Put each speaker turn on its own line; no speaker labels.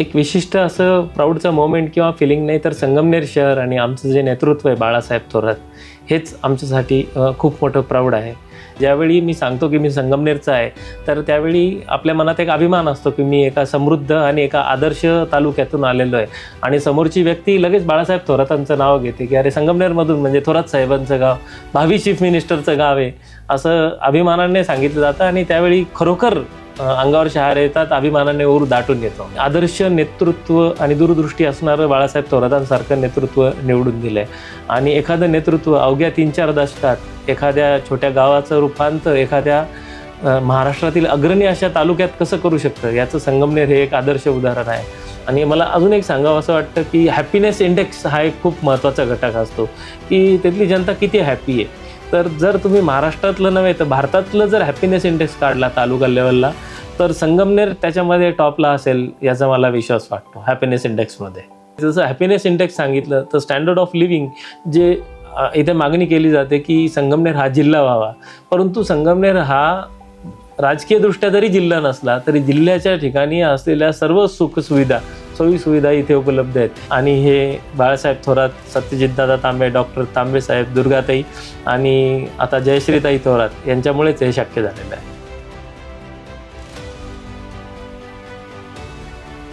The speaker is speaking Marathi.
एक विशिष्ट असं प्राऊडचं मोमेंट किंवा फिलिंग नाही तर संगमनेर शहर आणि आमचं जे नेतृत्व आहे बाळासाहेब थोरात हेच आमच्यासाठी खूप मोठं प्राऊड आहे. ज्यावेळी मी सांगतो की मी संगमनेरचा आहे तर त्यावेळी आपल्या मनात एक अभिमान असतो की मी एका समृद्ध आणि एका आदर्श तालुक्यातून आलेलो आहे. आणि समोरची व्यक्ती लगेच बाळासाहेब थोरातांचं नाव घेते की अरे संगमनेरमधून म्हणजे थोरात साहेबांचं गाव भावी चीफ मिनिस्टरचं गाव आहे असं अभिमानाने सांगितलं जातं. आणि त्यावेळी खरोखर अंगावर शहार येतात अभिमानाने ऊर दाटून येतो. आदर्श नेतृत्व आणि दूरदृष्टी असणारं बाळासाहेब थोरातांसारखं नेतृत्व निवडून दिलंय. आणि एखादं नेतृत्व अवघ्या तीन चार दशकात एखाद्या छोट्या गावाचं रूपांतर एखाद्या महाराष्ट्रातील अग्रणी अशा तालुक्यात कसं करू शकतं? याचं संगमनेर हे एक आदर्श उदाहरण आहे. आणि मला अजून एक सांगावं असं वाटतं की हॅपीनेस इंडेक्स हा एक खूप महत्त्वाचा घटक असतो. की तिथली जनता किती हॅपी आहे? तर जर तुम्ही महाराष्ट्रातलं नव्हे तर भारतातलं जर हॅपीनेस इंडेक्स काढला तालुका लेवलला तर संगमनेर त्याच्यामध्ये टॉपला असेल याचा मला विश्वास वाटतो हॅपीनेस इंडेक्समध्ये जसं हॅपीनेस इंडेक्स सांगितलं तर स्टँडर्ड ऑफ लिव्हिंग जे इथे मागणी केली जाते की संगमनेर हा जिल्हा व्हावा. परंतु संगमनेर हा राजकीयदृष्ट्या जरी जिल्हा नसला तरी जिल्ह्याच्या ठिकाणी असलेल्या सर्व सुखसुविधा सोयी सुविधा इथे उपलब्ध आहेत. आणि हे बाळासाहेब थोरात सत्यजितदादा तांबे डॉक्टर तांबे साहेब दुर्गाताई आणि आता जयश्रीताई थोरात यांच्यामुळेच हे शक्य झालेलं आहे.